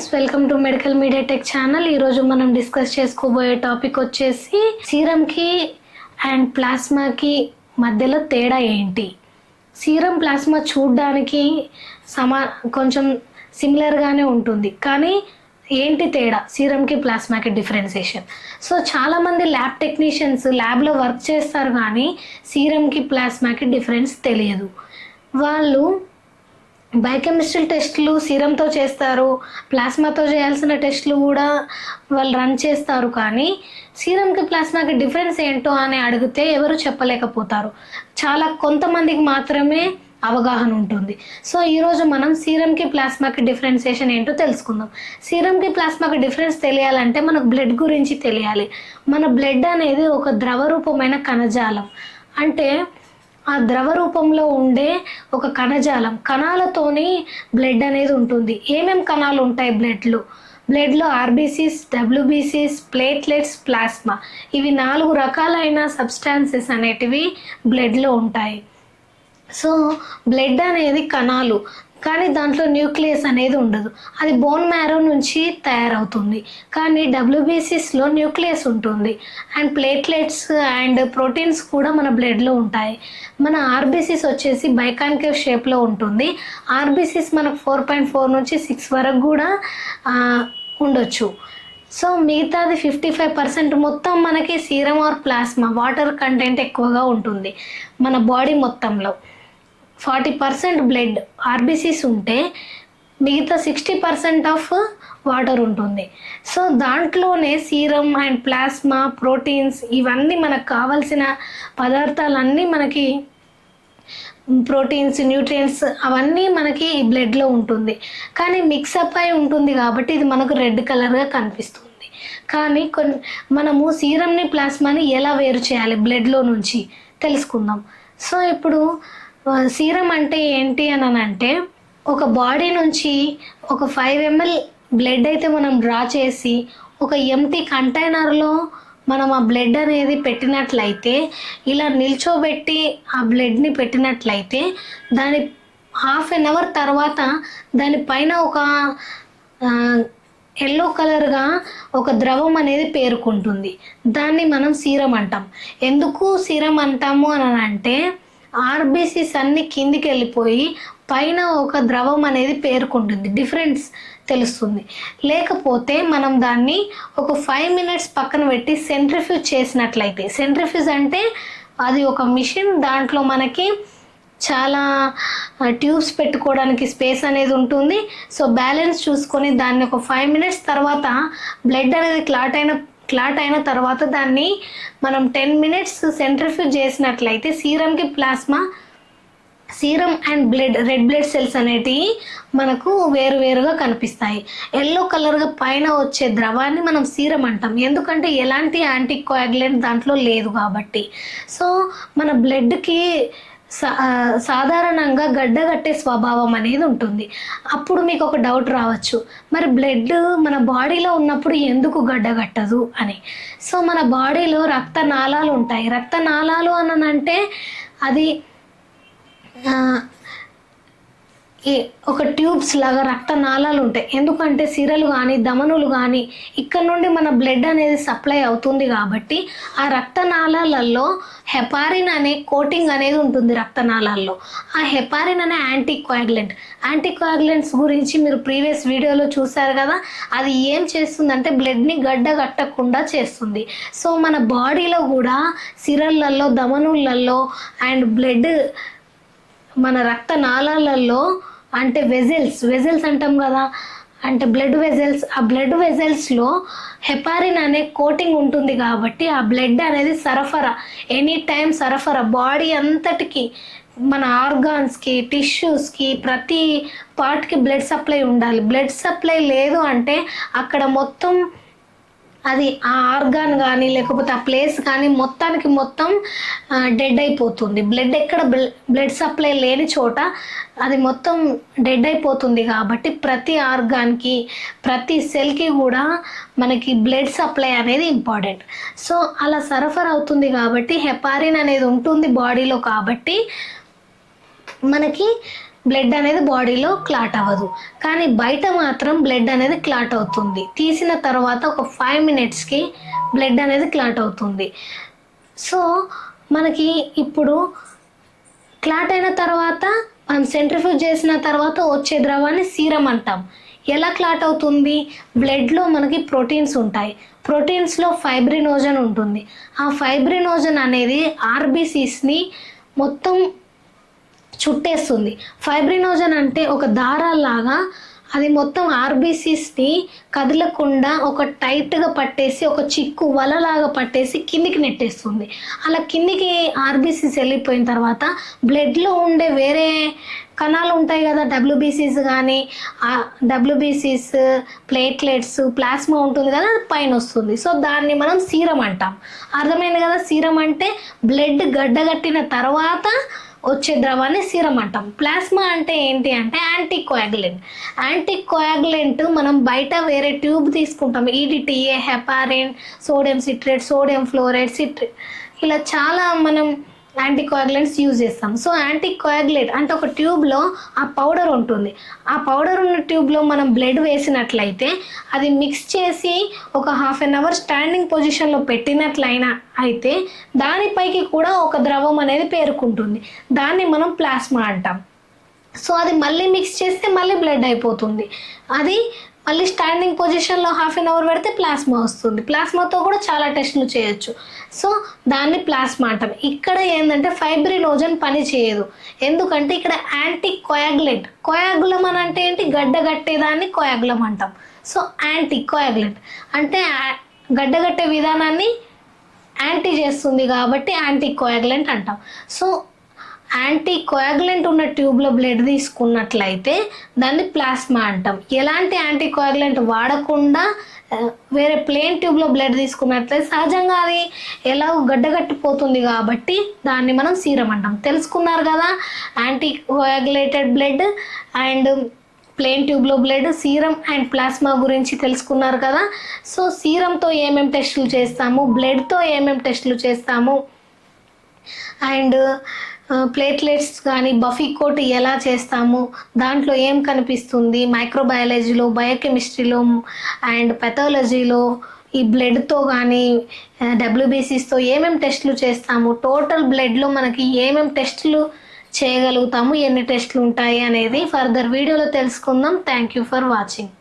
Friends welcome to medical media tech channel ఈరోజు మనం discuss చేసుకోబోయే టాపిక్ వచ్చేసి సీరంకి అండ్ ప్లాస్మాకి మధ్యలో తేడా ఏంటి? సీరం ప్లాస్మా చూడడానికి సమా కొంచెం సిమిలర్గానే ఉంటుంది. కానీ ఏంటి తేడా? సీరంకి ప్లాస్మాకి డిఫరెన్సేషన్ సో చాలామంది ల్యాబ్ టెక్నీషియన్స్ ల్యాబ్లో వర్క్ చేస్తారు కానీ సీరంకి ప్లాస్మాకి డిఫరెన్స్ తెలియదు. వాళ్ళు బయోకెమిస్ట్రీ టెస్టులు సీరంతో చేస్తారు ప్లాస్మాతో చేయాల్సిన టెస్టులు కూడా వాళ్ళు రన్ చేస్తారు. కానీ సీరంకి ప్లాస్మాకి డిఫరెన్స్ ఏంటో అని అడిగితే ఎవరు చెప్పలేకపోతారు. చాలా కొంతమందికి మాత్రమే అవగాహన ఉంటుంది. సో ఈరోజు మనం సీరంకి ప్లాస్మాకి డిఫరెన్సియేషన్ ఏంటో తెలుసుకుందాం. సీరంకి ప్లాస్మాకి డిఫరెన్స్ తెలియాలంటే మనకు బ్లడ్ గురించి తెలియాలి. మన బ్లడ్ అనేది ఒక ద్రవ రూపమైన కణజాలం. అంటే ఆ ద్రవ రూపంలో ఉండే ఒక కణజాలం కణాలతోని బ్లడ్ అనేది ఉంటుంది. ఏమేమి కణాలు ఉంటాయి బ్లడ్లో? బ్లడ్లో ఆర్బీసీస్ డబ్ల్యూబీసీస్ ప్లేట్లెట్స్ ప్లాస్మా. ఇవి నాలుగు రకాలైన సబ్స్టాన్సెస్ అనేటివి బ్లడ్లో ఉంటాయి. సో బ్లడ్ అనేది కణాలు. కానీ దాంట్లో న్యూక్లియస్ అనేది ఉండదు. అది బోన్ మ్యారో నుంచి తయారవుతుంది. కానీ డబ్ల్యూబీసీస్లో న్యూక్లియస్ ఉంటుంది. అండ్ ప్లేట్లెట్స్ అండ్ ప్రోటీన్స్ కూడా మన బ్లడ్లో ఉంటాయి. మన ఆర్బీసీస్ వచ్చేసి బైకాన్కేవ్ షేప్లో ఉంటుంది. ఆర్బీసీస్ మనకు ఫోర్ పాయింట్ ఫోర్ నుంచి సిక్స్ వరకు కూడా ఉండొచ్చు. సో మిగతాది ఫిఫ్టీ ఫైవ్ పర్సెంట్ మొత్తం మనకి serum or plasma water content ఎక్కువగా ఉంటుంది మన బాడీ మొత్తంలో. ఫార్టీ పర్సెంట్ బ్లడ్ ఆర్బీసీస్ ఉంటే మిగతా సిక్స్టీ పర్సెంట్ ఆఫ్ వాటర్ ఉంటుంది. సో దాంట్లోనే సీరం అండ్ ప్లాస్మా ప్రోటీన్స్ ఇవన్నీ మనకు కావాల్సిన పదార్థాలన్నీ మనకి ప్రోటీన్స్ న్యూట్రియంట్స్ అవన్నీ మనకి ఈ బ్లడ్లో ఉంటుంది. కానీ మిక్సప్ అయి ఉంటుంది కాబట్టి ఇది మనకు రెడ్ కలర్గా కనిపిస్తుంది. కానీ కొన్ని మనము సీరంని ప్లాస్మాని ఎలా వేరు చేయాలి బ్లడ్లో నుంచి? తెలుసుకుందాం. సో ఇప్పుడు సీరం అంటే ఏంటి అని అంటే ఒక బాడీ నుంచి ఒక ఫైవ్ ఎంఎల్ బ్లడ్ అయితే మనం డ్రా చేసి ఒక ఎంటీ కంటైనర్లో మనం ఆ బ్లడ్ అనేది పెట్టినట్లయితే ఇలా నిల్చోబెట్టి ఆ బ్లడ్ని పెట్టినట్లయితే దాని హాఫ్ అన్ అవర్ తర్వాత దానిపైన ఒక ఎల్లో కలర్గా ఒక ద్రవం అనేది పేరుకుంటుంది. దాన్ని మనం సీరం అంటాం. ఎందుకు సీరం అంటాము అని అంటే ఆర్బీసీస్ అన్ని కిందికి వెళ్ళిపోయి పైన ఒక ద్రవం అనేది పేరుకుంటుంది. డిఫరెన్స్ తెలుస్తుంది. లేకపోతే మనం దాన్ని ఒక ఫైవ్ మినిట్స్ పక్కన పెట్టి సెంట్రిఫ్యూజ్ చేసినట్లయితే సెంట్రిఫ్యూజ్ అంటే అది ఒక మిషన్ దాంట్లో మనకి చాలా ట్యూబ్స్ పెట్టుకోవడానికి స్పేస్ అనేది ఉంటుంది. సో బ్యాలెన్స్ చూసుకొని దాన్ని ఒక ఫైవ్ మినిట్స్ తర్వాత బ్లడ్ అనేది క్లాట్ అయిన క్లాట్ అయిన తర్వాత దాన్ని మనం టెన్ మినిట్స్ సెంట్రిఫ్యూజ్ చేసినట్లయితే సీరంకి plasma serum and blood red blood cells అనేటివి మనకు వేరు వేరుగా కనిపిస్తాయి. ఎల్లో కలర్గా పైన వచ్చే ద్రవాన్ని మనం సీరం అంటాం. ఎందుకంటే ఎలాంటి యాంటీ కోయాగులెంట్ దాంట్లో లేదు కాబట్టి. సో మన బ్లడ్కి సాధారణంగా గడ్డగట్టే స్వభావం అనేది ఉంటుంది. అప్పుడు మీకు ఒక డౌట్ రావచ్చు. మరి బ్లడ్ మన బాడీలో ఉన్నప్పుడు ఎందుకు గడ్డగట్టదు అని. సో మన బాడీలో రక్తనాళాలు ఉంటాయి. రక్తనాళాలు అని అంటే అది ఒక ట్యూబ్స్ లాగా రక్తనాళాలు ఉంటాయి. ఎందుకంటే సిరలు కానీ దమనులు కానీ ఇక్కడ నుండి మన బ్లడ్ అనేది సప్లై అవుతుంది కాబట్టి ఆ రక్తనాళాలలో హెపారిన్ అనే కోటింగ్ అనేది ఉంటుంది రక్తనాళాల్లో. ఆ హెపారిన్ అనే యాంటీక్వాగ్లెంట్ యాంటీక్వాగ్లెంట్స్ గురించి మీరు ప్రీవియస్ వీడియోలో చూసారు కదా అది ఏం చేస్తుందంటే బ్లడ్ని గడ్డ కట్టకుండా చేస్తుంది. సో మన బాడీలో కూడా సిరళ్ళల్లో దమనులలో అండ్ బ్లడ్ మన రక్త నాళాలలో అంటే వెజల్స్ వెజల్స్ అంటాం కదా. అంటే బ్లడ్ వెజల్స్ ఆ బ్లడ్ వెజల్స్లో హెపారిన్ అనే కోటింగ్ ఉంటుంది కాబట్టి ఆ బ్లడ్ అనేది సరఫరా ఎనీ టైం సరఫరా. బాడీ అంతటికి మన ఆర్గాన్స్కి టిష్యూస్కి ప్రతి పార్ట్కి బ్లడ్ సప్లై ఉండాలి. బ్లడ్ సప్లై లేదు అంటే అక్కడ మొత్తం అది ఆ ఆర్గాన్ కానీ లేకపోతే ఆ ప్లేస్ కానీ మొత్తానికి మొత్తం డెడ్ అయిపోతుంది. బ్లడ్ ఎక్కడ బ్లడ్ సప్లై లేని చోట అది మొత్తం డెడ్ అయిపోతుంది కాబట్టి ప్రతి ఆర్గాన్కి ప్రతి సెల్కి కూడా మనకి బ్లడ్ సప్లై అనేది ఇంపార్టెంట్ సో అలా సరఫరా అవుతుంది కాబట్టి హెపారిన్ అనేది ఉంటుంది బాడీలో కాబట్టి మనకి బ్లడ్ అనేది బాడీలో క్లాట్ అవ్వదు. కానీ బయట మాత్రం బ్లడ్ అనేది క్లాట్ అవుతుంది. తీసిన తర్వాత ఒక ఫైవ్ మినిట్స్కి బ్లడ్ అనేది క్లాట్ అవుతుంది. సో మనకి ఇప్పుడు క్లాట్ అయిన తర్వాత మనం సెంట్రిఫ్యూజ్ చేసిన తర్వాత వచ్చే ద్రవాన్ని సీరం అంటాం. ఎలా క్లాట్ అవుతుంది? బ్లడ్లో మనకి ప్రోటీన్స్ ఉంటాయి. ప్రోటీన్స్లో ఫైబ్రినోజన్ ఉంటుంది. ఆ ఫైబ్రినోజన్ అనేది ఆర్బీసీస్ని మొత్తం చుట్టేస్తుంది. ఫైబ్రినోజన్ అంటే ఒక దారాల్లాగా అది మొత్తం ఆర్బీసీస్ని కదలకుండా ఒక టైట్గా పట్టేసి ఒక చిక్కు వలలాగా పట్టేసి కిందికి నెట్టేస్తుంది. అలా కిందికి ఆర్బీసీస్ వెళ్ళిపోయిన తర్వాత బ్లడ్లో ఉండే వేరే కణాలు ఉంటాయి కదా డబ్ల్యూబీసీస్ కానీ డబ్ల్యూబీసీస్ ప్లేట్లెట్స్ ప్లాస్మా ఉంటుంది కదా అది పైన వస్తుంది. సో దాన్ని మనం సీరం అంటాం. అర్థమైంది కదా సీరం అంటే బ్లడ్ గడ్డగట్టిన తర్వాత వచ్చే ద్రవాన్ని సీరం అంటాం. ప్లాస్మా అంటే ఏంటి అంటే యాంటీ కోయాగులెంట్ యాంటీ కోయాగులెంట్ మనం బయట వేరే ట్యూబ్ తీసుకుంటాం. E EDTA heparin sodium citrate sodium fluoride citrate ఇలా చాలా మనం యాంటీ కోయాగులెంట్స్ యూజ్ చేస్తాం. సో యాంటీ కోయాగులేట్ అంటే ఒక ట్యూబ్లో ఆ పౌడర్ ఉంటుంది. ఆ పౌడర్ ఉన్న ట్యూబ్లో మనం బ్లడ్ వేసినట్లయితే అది మిక్స్ చేసి ఒక హాఫ్ అన్ అవర్ స్టాండింగ్ పొజిషన్లో పెట్టినట్లయినా అయితే దానిపైకి కూడా ఒక ద్రవం అనేది పేరుకుంటుంది. దాన్ని మనం ప్లాస్మా అంటాం. సో అది మళ్ళీ మిక్స్ చేస్తే మళ్ళీ బ్లడ్ అయిపోతుంది. అది మళ్ళీ స్టాండింగ్ పొజిషన్లో హాఫ్ అన్ అవర్ పెడితే ప్లాస్మా వస్తుంది. ప్లాస్మాతో కూడా చాలా టెస్టులు చేయొచ్చు. సో దాన్ని ప్లాస్మా అంటాం. ఇక్కడ ఏంటంటే ఫైబ్రిలోజన్ పని చేయదు. ఎందుకంటే ఇక్కడ యాంటీ కొయాగ్లెట్ కోయాగులం అని అంటే ఏంటి? గడ్డ కట్టేదాన్ని కోయాగులం అంటాం. సో యాంటీ కొయాగ్లెట్ అంటే గడ్డ గడ్డగట్టే విధానాన్ని యాంటీ చేస్తుంది కాబట్టి యాంటీ కొయాగ్లెంట్ అంటాం. సో యాంటీ కోయాగులెంట్ ఉన్న ట్యూబ్లో బ్లడ్ తీసుకున్నట్లయితే దాన్ని ప్లాస్మా అంటాం. ఎలాంటి యాంటీ కోయాగులెంట్ వాడకుండా వేరే ప్లేన్ ట్యూబ్లో బ్లడ్ తీసుకున్నట్లయితే సహజంగా అది ఎలా గడ్డగట్టిపోతుంది కాబట్టి దాన్ని మనం సీరం అంటాం. తెలుసుకున్నారు కదా anti coagulated blood and plain ట్యూబ్లో బ్లడ్ సీరం అండ్ ప్లాస్మా గురించి తెలుసుకున్నారు కదా. సో సీరంతో ఏమేమి టెస్టులు చేస్తాము బ్లడ్తో ఏమేమి టెస్టులు చేస్తాము అండ్ ప్లేట్లెట్స్ కానీ బఫీ కోట్ ఎలా చేస్తాము దాంట్లో ఏం కనిపిస్తుంది మైక్రోబయాలజీలో బయోకెమిస్ట్రీలో అండ్ పెథాలజీలో ఈ బ్లడ్తో కానీ డబ్ల్యూబీసీస్తో ఏమేమి టెస్టులు చేస్తాము టోటల్ బ్లడ్లో మనకి ఏమేమి టెస్టులు చేయగలుగుతాము ఎన్ని టెస్టులు ఉంటాయి అనేది ఫర్దర్ వీడియోలో తెలుసుకుందాం. Thank you for watching.